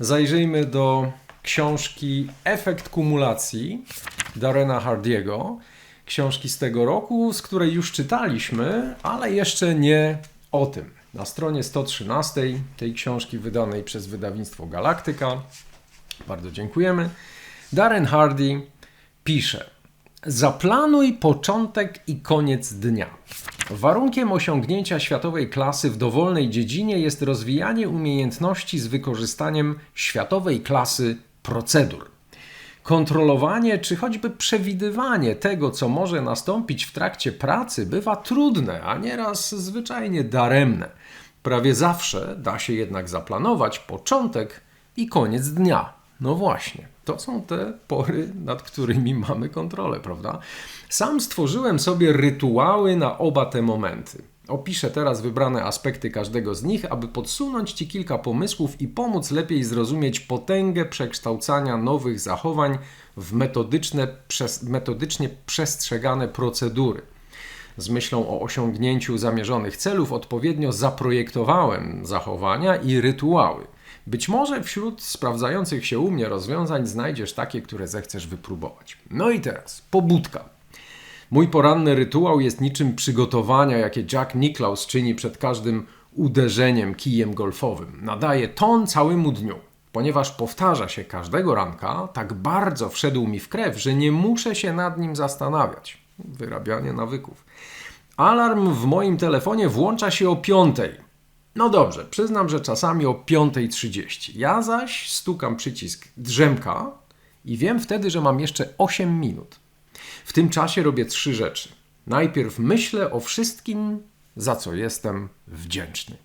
Zajrzyjmy do książki Efekt kumulacji Darena Hardiego. Książki z tego roku, z której już czytaliśmy, ale jeszcze nie o tym. Na stronie 113 tej książki wydanej przez wydawnictwo Galaktyka, bardzo dziękujemy, Darren Hardy pisze: Zaplanuj początek i koniec dnia. Warunkiem osiągnięcia światowej klasy w dowolnej dziedzinie jest rozwijanie umiejętności z wykorzystaniem światowej klasy procedur. Kontrolowanie czy choćby przewidywanie tego, co może nastąpić w trakcie pracy, bywa trudne, a nieraz zwyczajnie daremne. Prawie zawsze da się jednak zaplanować początek i koniec dnia. No właśnie, to są te pory, nad którymi mamy kontrolę, prawda? Sam stworzyłem sobie rytuały na oba te momenty. Opiszę teraz wybrane aspekty każdego z nich, aby podsunąć Ci kilka pomysłów i pomóc lepiej zrozumieć potęgę przekształcania nowych zachowań w metodyczne, przez, metodycznie przestrzegane procedury. Z myślą o osiągnięciu zamierzonych celów odpowiednio zaprojektowałem zachowania i rytuały. Być może wśród sprawdzających się u mnie rozwiązań znajdziesz takie, które zechcesz wypróbować. No i teraz, pobudka. Mój poranny rytuał jest niczym przygotowania, jakie Jack Nicklaus czyni przed każdym uderzeniem kijem golfowym. Nadaje ton całemu dniu. Ponieważ powtarza się każdego ranka, tak bardzo wszedł mi w krew, że nie muszę się nad nim zastanawiać. Wyrabianie nawyków. Alarm w moim telefonie włącza się o piątej. No dobrze, przyznam, że czasami o 5.30. Ja zaś stukam przycisk drzemka i wiem wtedy, że mam jeszcze 8 minut. W tym czasie robię trzy rzeczy. Najpierw myślę o wszystkim, za co jestem wdzięczny.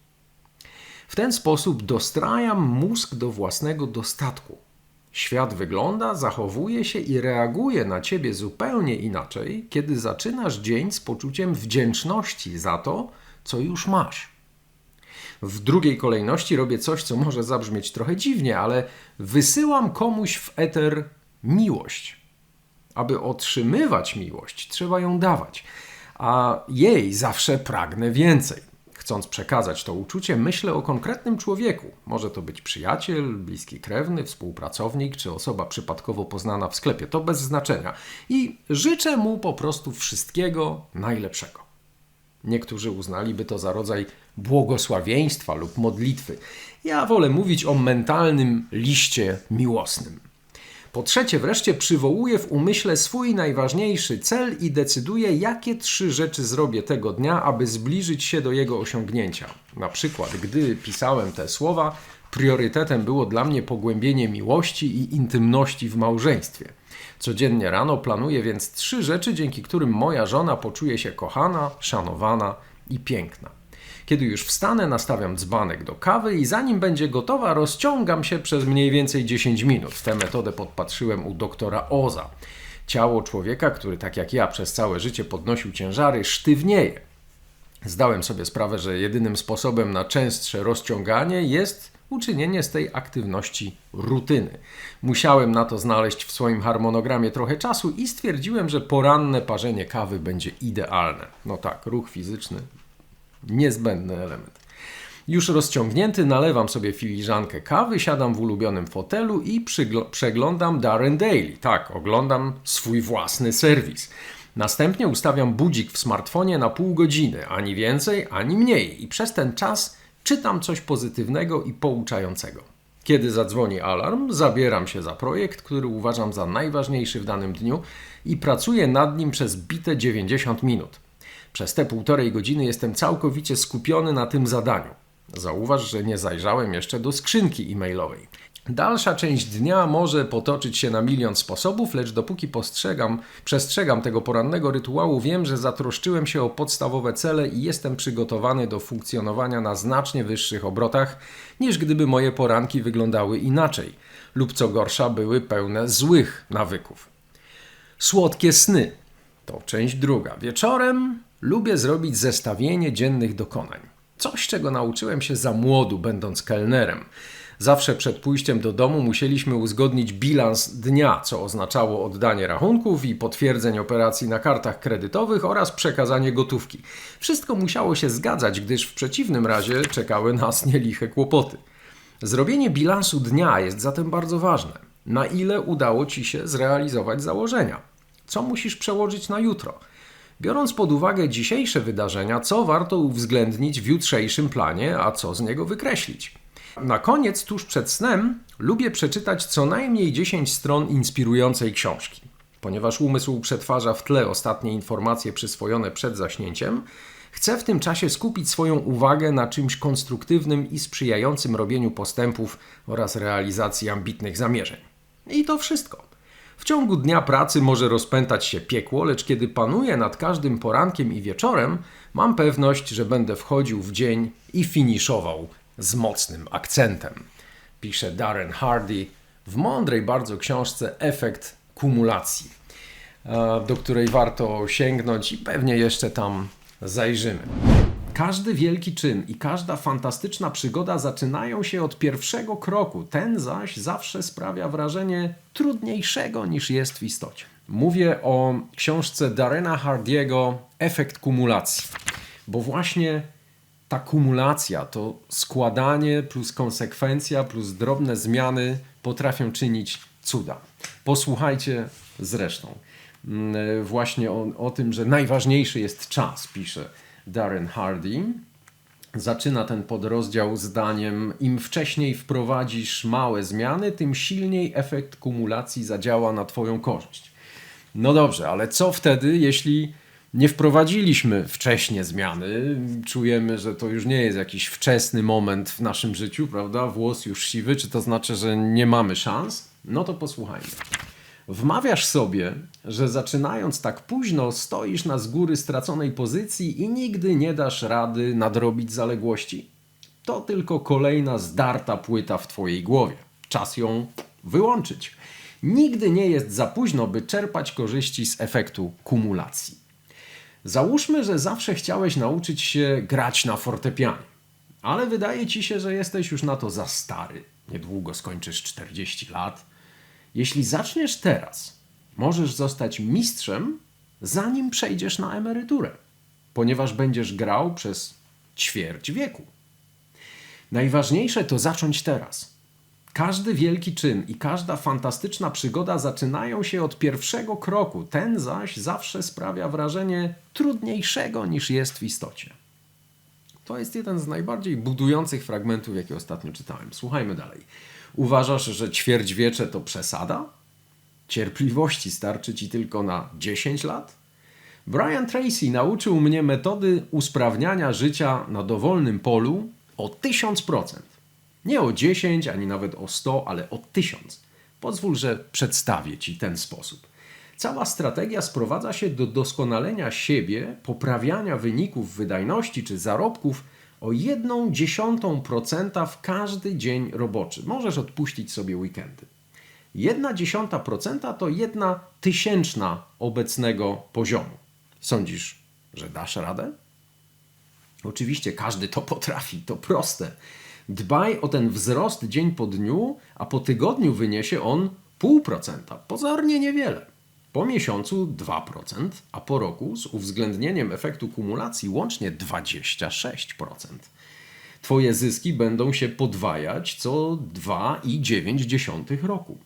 W ten sposób dostrajam mózg do własnego dostatku. Świat wygląda, zachowuje się i reaguje na ciebie zupełnie inaczej, kiedy zaczynasz dzień z poczuciem wdzięczności za to, co już masz. W drugiej kolejności robię coś, co może zabrzmieć trochę dziwnie, ale wysyłam komuś w eter miłość. Aby otrzymywać miłość, trzeba ją dawać, a jej zawsze pragnę więcej. Chcąc przekazać to uczucie, myślę o konkretnym człowieku. Może to być przyjaciel, bliski krewny, współpracownik czy osoba przypadkowo poznana w sklepie. To bez znaczenia. I życzę mu po prostu wszystkiego najlepszego. Niektórzy uznaliby to za rodzaj błogosławieństwa lub modlitwy. Ja wolę mówić o mentalnym liście miłosnym. Po trzecie, wreszcie przywołuję w umyśle swój najważniejszy cel i decyduję, jakie trzy rzeczy zrobię tego dnia, aby zbliżyć się do jego osiągnięcia. Na przykład, gdy pisałem te słowa, priorytetem było dla mnie pogłębienie miłości i intymności w małżeństwie. Codziennie rano planuję więc trzy rzeczy, dzięki którym moja żona poczuje się kochana, szanowana i piękna. Kiedy już wstanę, nastawiam dzbanek do kawy i zanim będzie gotowa, rozciągam się przez mniej więcej 10 minut. Tę metodę podpatrzyłem u doktora Oza. Ciało człowieka, który tak jak ja przez całe życie podnosił ciężary, sztywnieje. Zdałem sobie sprawę, że jedynym sposobem na częstsze rozciąganie jest uczynienie z tej aktywności rutyny. Musiałem na to znaleźć w swoim harmonogramie trochę czasu i stwierdziłem, że poranne parzenie kawy będzie idealne. No tak, ruch fizyczny niezbędny element. Już rozciągnięty nalewam sobie filiżankę kawy, siadam w ulubionym fotelu i przeglądam Darren Daily. Tak, oglądam swój własny serwis. Następnie ustawiam budzik w smartfonie na pół godziny, ani więcej, ani mniej, i przez ten czas czytam coś pozytywnego i pouczającego. Kiedy zadzwoni alarm, zabieram się za projekt, który uważam za najważniejszy w danym dniu i pracuję nad nim przez bite 90 minut. Przez te półtorej godziny jestem całkowicie skupiony na tym zadaniu. Zauważ, że nie zajrzałem jeszcze do skrzynki e-mailowej. Dalsza część dnia może potoczyć się na milion sposobów, lecz dopóki postrzegam, przestrzegam tego porannego rytuału, wiem, że zatroszczyłem się o podstawowe cele i jestem przygotowany do funkcjonowania na znacznie wyższych obrotach, niż gdyby moje poranki wyglądały inaczej, lub co gorsza, były pełne złych nawyków. Słodkie sny to część druga. Wieczorem lubię zrobić zestawienie dziennych dokonań. Coś, czego nauczyłem się za młodu, będąc kelnerem. Zawsze przed pójściem do domu musieliśmy uzgodnić bilans dnia, co oznaczało oddanie rachunków i potwierdzeń operacji na kartach kredytowych oraz przekazanie gotówki. Wszystko musiało się zgadzać, gdyż w przeciwnym razie czekały nas nieliche kłopoty. Zrobienie bilansu dnia jest zatem bardzo ważne. Na ile udało Ci się zrealizować założenia? Co musisz przełożyć na jutro? Biorąc pod uwagę dzisiejsze wydarzenia, co warto uwzględnić w jutrzejszym planie, a co z niego wykreślić? Na koniec, tuż przed snem, lubię przeczytać co najmniej 10 stron inspirującej książki. Ponieważ umysł przetwarza w tle ostatnie informacje przyswojone przed zaśnięciem, chcę w tym czasie skupić swoją uwagę na czymś konstruktywnym i sprzyjającym robieniu postępów oraz realizacji ambitnych zamierzeń. I to wszystko. W ciągu dnia pracy może rozpętać się piekło, lecz kiedy panuję nad każdym porankiem i wieczorem, mam pewność, że będę wchodził w dzień i finiszował z mocnym akcentem. Pisze Darren Hardy w mądrej bardzo książce Efekt kumulacji, e, do której warto sięgnąć i pewnie jeszcze tam zajrzymy. Każdy wielki czyn i każda fantastyczna przygoda zaczynają się od pierwszego kroku. Ten zaś zawsze sprawia wrażenie trudniejszego niż jest w istocie. Mówię o książce Darena Hardiego Efekt kumulacji, bo właśnie ta kumulacja, to składanie plus konsekwencja plus drobne zmiany potrafią czynić cuda. Posłuchajcie zresztą mm, właśnie o, o tym, że najważniejszy jest czas, pisze Darren Hardy. Zaczyna ten podrozdział zdaniem: Im wcześniej wprowadzisz małe zmiany, tym silniej efekt kumulacji zadziała na Twoją korzyść. No dobrze, ale co wtedy, jeśli nie wprowadziliśmy wcześnie zmiany? Czujemy, że to już nie jest jakiś wczesny moment w naszym życiu, prawda? Włos już siwy, czy to znaczy, że nie mamy szans? No to posłuchajmy. Wmawiasz sobie, że zaczynając tak późno stoisz na z góry straconej pozycji i nigdy nie dasz rady nadrobić zaległości? To tylko kolejna zdarta płyta w twojej głowie. Czas ją wyłączyć. Nigdy nie jest za późno, by czerpać korzyści z efektu kumulacji. Załóżmy, że zawsze chciałeś nauczyć się grać na fortepianie, ale wydaje ci się, że jesteś już na to za stary. Niedługo skończysz 40 lat jeśli zaczniesz teraz, możesz zostać mistrzem, zanim przejdziesz na emeryturę, ponieważ będziesz grał przez ćwierć wieku. Najważniejsze to zacząć teraz. Każdy wielki czyn i każda fantastyczna przygoda zaczynają się od pierwszego kroku, ten zaś zawsze sprawia wrażenie trudniejszego niż jest w istocie. To jest jeden z najbardziej budujących fragmentów, jakie ostatnio czytałem. Słuchajmy dalej. Uważasz, że ćwierćwiecze to przesada? Cierpliwości starczy ci tylko na 10 lat? Brian Tracy nauczył mnie metody usprawniania życia na dowolnym polu o 1000%. Nie o 10, ani nawet o 100, ale o 1000. Pozwól, że przedstawię ci ten sposób. Cała strategia sprowadza się do doskonalenia siebie, poprawiania wyników wydajności czy zarobków o jedną dziesiątą procenta w każdy dzień roboczy. Możesz odpuścić sobie weekendy. Jedna dziesiąta procenta to jedna tysięczna obecnego poziomu. Sądzisz, że dasz radę? Oczywiście każdy to potrafi, to proste. Dbaj o ten wzrost dzień po dniu, a po tygodniu wyniesie on 0,5%. Pozornie niewiele. Po miesiącu 2%, a po roku z uwzględnieniem efektu kumulacji łącznie 26%. Twoje zyski będą się podwajać co 2,9 roku.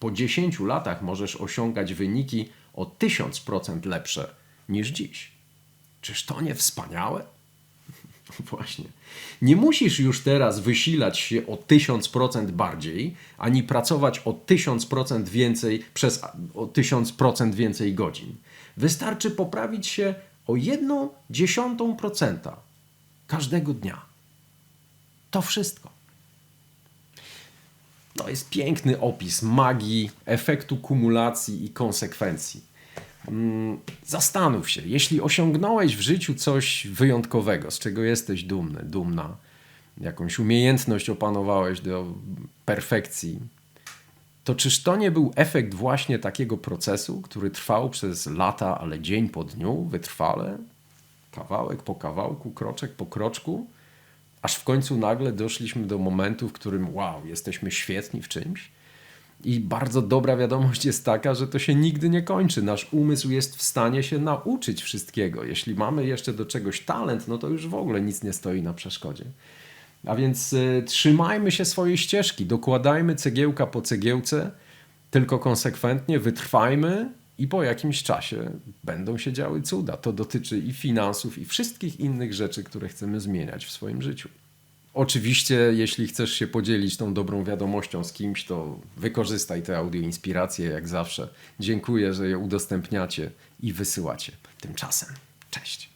Po 10 latach możesz osiągać wyniki o 1000% lepsze niż dziś. Czyż to nie wspaniałe? Właśnie. Nie musisz już teraz wysilać się o 1000% bardziej, ani pracować o 1000% więcej przez o 1000% więcej godzin. Wystarczy poprawić się o 1 dziesiątą procenta każdego dnia. To wszystko. To jest piękny opis magii, efektu kumulacji i konsekwencji. Mm, zastanów się, jeśli osiągnąłeś w życiu coś wyjątkowego, z czego jesteś dumny, dumna, jakąś umiejętność opanowałeś do perfekcji, to czyż to nie był efekt właśnie takiego procesu, który trwał przez lata, ale dzień po dniu, wytrwale, kawałek po kawałku, kroczek po kroczku, aż w końcu nagle doszliśmy do momentu, w którym wow, jesteśmy świetni w czymś? I bardzo dobra wiadomość jest taka, że to się nigdy nie kończy. Nasz umysł jest w stanie się nauczyć wszystkiego. Jeśli mamy jeszcze do czegoś talent, no to już w ogóle nic nie stoi na przeszkodzie. A więc y, trzymajmy się swojej ścieżki, dokładajmy cegiełka po cegiełce, tylko konsekwentnie wytrwajmy i po jakimś czasie będą się działy cuda. To dotyczy i finansów, i wszystkich innych rzeczy, które chcemy zmieniać w swoim życiu. Oczywiście, jeśli chcesz się podzielić tą dobrą wiadomością z kimś, to wykorzystaj te audio inspiracje jak zawsze. Dziękuję, że je udostępniacie i wysyłacie. Tymczasem, cześć.